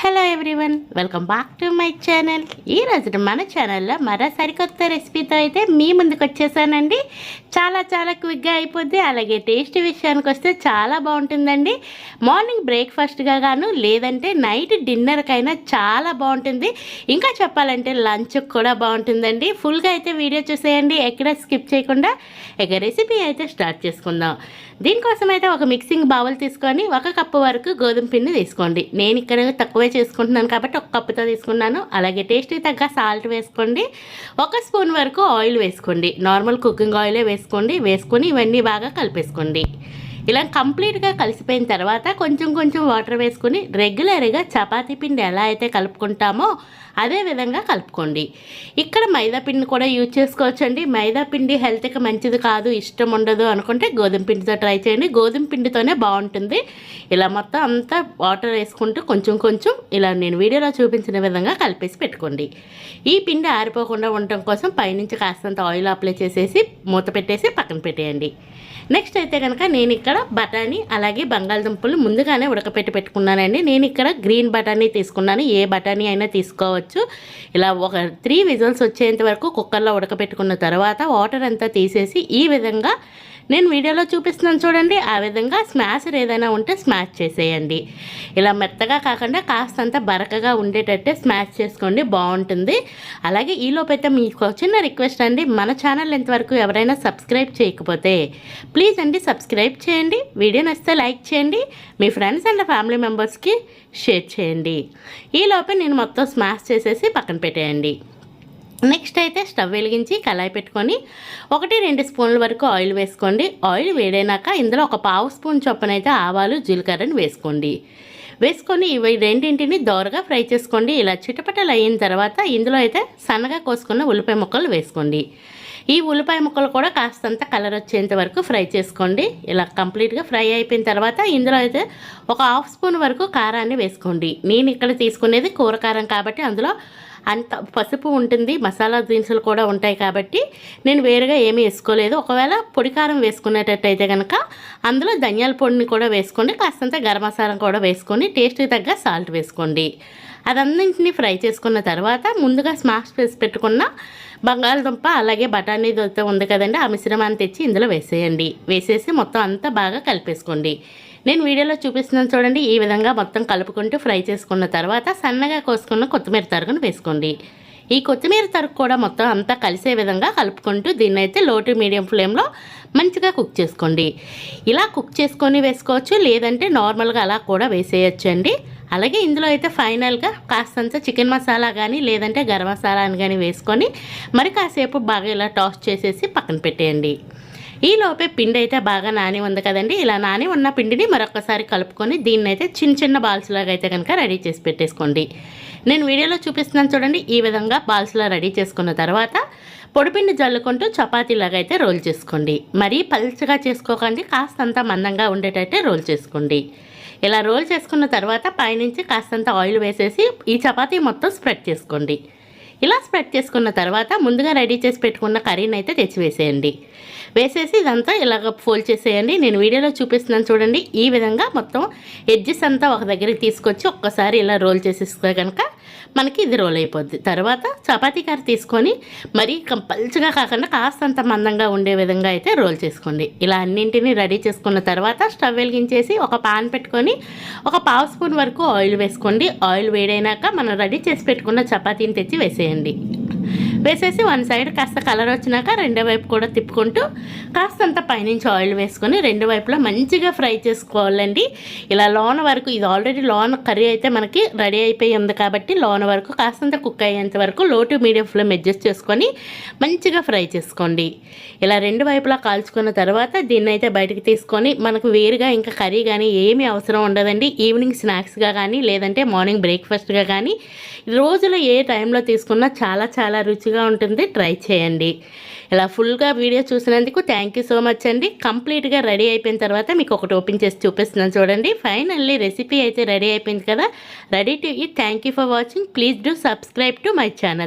Hello everyone welcome back to my channel ఈ రోజున మన ఛానల్లో మరో సరికొత్త రెసిపీతో అయితే మీ ముందుకు వచ్చేసానండి. చాలా చాలా క్విక్గా అయిపోద్ది అలాగే టేస్ట్ విషయానికి వస్తే చాలా బాగుంటుందండి. మార్నింగ్ బ్రేక్ఫాస్ట్గా గాను లేదంటే నైట్ డిన్నర్కైనా చాలా బాగుంటుంది. ఇంకా చెప్పాలంటే లంచ్ కూడా బాగుంటుందండి. ఫుల్గా అయితే వీడియో చూసేయండి ఎక్కడ స్కిప్ చేయకుండా. ఇక రెసిపీ అయితే స్టార్ట్ చేసుకుందాం. దీనికోసం అయితే ఒక మిక్సింగ్ బౌల్ తీసుకొని ఒక కప్పు వరకు గోధుమ పిండి తీసుకోండి. నేను ఇక్కడ తక్కువ చేసుకుంటున్నాను కాబట్టి ఒక కప్పుతో తీసుకున్నాను. అలాగే టేస్ట్కి తగ్గ సాల్ట్ వేసుకోండి. ఒక స్పూన్ వరకు ఆయిల్ వేసుకోండి. నార్మల్ కుకింగ్ ఆయిలే వేసుకోండి. వేసుకొని ఇవన్నీ బాగా కలిపేసుకోండి. ఇలా కంప్లీట్గా కలిసిపోయిన తర్వాత కొంచెం కొంచెం వాటర్ వేసుకుని రెగ్యులర్గా చపాతీ పిండి ఎలా అయితే కలుపుకుంటామో అదే విధంగా కలుపుకోండి. ఇక్కడ మైదా పిండి కూడా యూజ్ చేసుకోవచ్చండి. మైదా పిండి హెల్త్కి మంచిది కాదు ఇష్టం ఉండదు అనుకుంటే గోధుమ పిండితో ట్రై చేయండి. గోధుమ పిండితోనే బాగుంటుంది. ఇలా మొత్తం అంతా వాటర్ వేసుకుంటూ కొంచెం కొంచెం ఇలా నేను వీడియోలో చూపించిన విధంగా కలిపేసి పెట్టుకోండి. ఈ పిండి ఆరిపోకుండా ఉండటం కోసం పైనుంచి కాస్తంత ఆయిల్ అప్లై చేసేసి మూత పెట్టేసి పక్కన పెట్టేయండి. నెక్స్ట్ అయితే కనుక నేను ఇక్కడ బఠానీ అలాగే బంగాళదుంపలు ముందుగానే ఉడకపెట్టి పెట్టుకున్నానండి. నేను ఇక్కడ గ్రీన్ బఠానీ తీసుకున్నాను. ఏ బఠానీ అయినా తీసుకోవచ్చు. ఇలా ఒక త్రీ విజల్స్ వచ్చేంత వరకు కుక్కర్లో ఉడకపెట్టుకున్న తర్వాత వాటర్ అంతా తీసేసి ఈ విధంగా నేను వీడియోలో చూపిస్తున్నాను చూడండి. ఆ విధంగా స్మాషర్ ఏదైనా ఉంటే స్మాష్ చేసేయండి. ఇలా మెత్తగా కాకుండా కాస్తంత బరకగా ఉండేటట్టే స్మాష్ చేసుకోండి. బాగుంటుంది. అలాగే ఈలోపైతే మీకు చిన్న రిక్వెస్ట్ అండి. మన ఛానల్ ఎంతవరకు ఎవరైనా సబ్స్క్రైబ్ చేయకపోతే ప్లీజ్ అండి సబ్స్క్రైబ్ చేయండి. వీడియో నచ్చితే లైక్ చేయండి. మీ ఫ్రెండ్స్ అండ్ ఫ్యామిలీ మెంబర్స్కి షేర్ చేయండి. ఈలోపే నేను మొత్తం స్మాష్ చేసేసి పక్కన పెట్టేయండి. నెక్స్ట్ అయితే స్టవ్ వెలిగించి కళాయి పెట్టుకొని ఒకటి రెండు స్పూన్ల వరకు ఆయిల్ వేసుకోండి. ఆయిల్ వేడైనాక ఇందులో ఒక పావు స్పూన్ చొప్పున అయితే ఆవాలు జీలకర్రని వేసుకోండి. వేసుకొని ఇవి రెండింటిని దోరగా ఫ్రై చేసుకోండి. ఇలా చిటపటలు అయిన తర్వాత ఇందులో అయితే సన్నగా కోసుకున్న ఉల్లిపాయ ముక్కలు వేసుకోండి. ఈ ఉల్లిపాయ ముక్కలు కూడా కాస్తంత కలర్ వచ్చేంత వరకు ఫ్రై చేసుకోండి. ఇలా కంప్లీట్గా ఫ్రై అయిపోయిన తర్వాత ఇందులో అయితే ఒక హాఫ్ స్పూన్ వరకు కారాన్ని వేసుకోండి. నేను ఇక్కడ తీసుకునేది కూర కారం కాబట్టి అందులో అంత పసుపు ఉంటుంది మసాలా దినుసులు కూడా ఉంటాయి కాబట్టి నేను వేరుగా ఏమీ వేసుకోలేదు. ఒకవేళ పొడి కారం వేసుకునేటట్టయితే కనుక అందులో ధనియాల పొడిని కూడా వేసుకోండి కాస్తంత గరం మసాలా కూడా వేసుకొని టేస్ట్కి తగ్గ సాల్ట్ వేసుకోండి. అదన్నింటినీ ఫ్రై చేసుకున్న తర్వాత ముందుగా స్మాష్ చేసి పెట్టుకున్న బంగాళదుంప అలాగే బఠానీ దొరికితే ఉంది కదండి ఆ మిశ్రమాన్ని తెచ్చి ఇందులో వేసేయండి. వేసేసి మొత్తం అంతా బాగా కలిపేసుకోండి. నేను వీడియోలో చూపిస్తున్నాను చూడండి ఈ విధంగా మొత్తం కలుపుకుంటూ ఫ్రై చేసుకున్న తర్వాత సన్నగా కోసుకున్న కొత్తిమీర తరుగును వేసుకోండి. ఈ కొత్తిమీర తరుగు కూడా మొత్తం అంతా కలిసే విధంగా కలుపుకుంటూ దీన్ని అయితే లో టు మీడియం ఫ్లేమ్లో మంచిగా కుక్ చేసుకోండి. ఇలా కుక్ చేసుకొని వేసుకోవచ్చు లేదంటే నార్మల్గా అలా కూడా వేసేయచ్చు అండి అలాగే ఇందులో అయితే ఫైనల్గా కాస్తంత చికెన్ మసాలా కానీ లేదంటే గరం మసాలా అని కానీ వేసుకొని మరి కాసేపు బాగా ఇలా టాస్ చేసేసి పక్కన పెట్టేయండి. ఈ లోపే పిండి అయితే బాగా నాని ఉంది కదండి. ఇలా నాని ఉన్న పిండిని మరొకసారి కలుపుకొని దీన్ని అయితే చిన్న చిన్న బాల్స్ లాగా అయితే కనుక రెడీ చేసి పెట్టేసుకోండి. నేను వీడియోలో చూపిస్తున్నాను చూడండి ఈ విధంగా బాల్స్లా రెడీ చేసుకున్న తర్వాత పొడిపిండి జల్లుకుంటూ చపాతీలాగా అయితే రోల్ చేసుకోండి. మరీ పల్చగా చేసుకోకండి కాస్తంత మందంగా ఉండేటట్టే రోల్ చేసుకోండి. ఇలా రోల్ చేసుకున్న తర్వాత పైనుంచి కాస్తంత ఆయిల్ వేసేసి ఈ చపాతీ మొత్తం స్ప్రెడ్ చేసుకోండి. ఇలా స్ప్రెడ్ చేసుకున్న తర్వాత ముందుగా రెడీ చేసి పెట్టుకున్న కర్రీని అయితే తెచ్చి వేసేయండి వేసేసి ఇదంతా ఇలాగ ఫోల్డ్ చేసేయండి. నేను వీడియోలో చూపిస్తున్నాను చూడండి. ఈ విధంగా మొత్తం ఎడ్జెస్ అంతా ఒక దగ్గరికి తీసుకొచ్చి ఒక్కసారి ఇలా రోల్ చేసేస్తే కనుక మనకి ఇది రోల్ అయిపోద్ది. తర్వాత చపాతీ కర్ర తీసుకొని మరీ కంపల్సరిగా కాకుండా కాస్తంత మందంగా ఉండే విధంగా అయితే రోల్ చేసుకోండి. ఇలా అన్నింటినీ రెడీ చేసుకున్న తర్వాత స్టవ్ వెలిగించేసి ఒక పాన్ పెట్టుకొని ఒక పావు స్పూన్ వరకు ఆయిల్ వేసుకోండి. ఆయిల్ వేడైనాక మనం రెడీ చేసి పెట్టుకున్న చపాతీని తెచ్చి వేసేయండి. వేసేసి వన్ సైడ్ కాస్త కలర్ వచ్చినాక రెండో వైపు కూడా తిప్పుకుంటూ కాస్తంత పైనుంచి ఆయిల్ వేసుకొని రెండు వైపులా మంచిగా ఫ్రై చేసుకోవాలండి. ఇలా లోన వరకు ఇది ఆల్రెడీ లోన కర్రీ అయితే మనకి రెడీ అయిపోయి ఉంది కాబట్టి లోన వరకు కాస్తంత కుక్ అయ్యేంత వరకు లో టు మీడియం ఫ్లేమ్ అడ్జస్ట్ చేసుకొని మంచిగా ఫ్రై చేసుకోండి. ఇలా రెండు వైపులా కాల్చుకున్న తర్వాత దీన్ని అయితే బయటకు తీసుకొని మనకు వేరుగా ఇంకా కర్రీ కానీ ఏమీ అవసరం ఉండదండి. ఈవినింగ్ స్నాక్స్గా కానీ లేదంటే మార్నింగ్ బ్రేక్ఫాస్ట్గా కానీ రోజులో ఏ టైంలో తీసుకున్నా చాలా చాలా రుచిగా ఉంటుంది. ట్రై చేయండి. ఇలా ఫుల్గా వీడియో చూసినందుకు థ్యాంక్ యూ సో మచ్ అండి. కంప్లీట్గా రెడీ అయిపోయిన తర్వాత మీకు ఒకటి ఓపెన్ చేసి చూపిస్తున్నాను చూడండి. ఫైనల్లీ రెసిపీ అయితే రెడీ అయిపోయింది కదా. రెడీ టు ఈ thank you for watching please do subscribe to my channel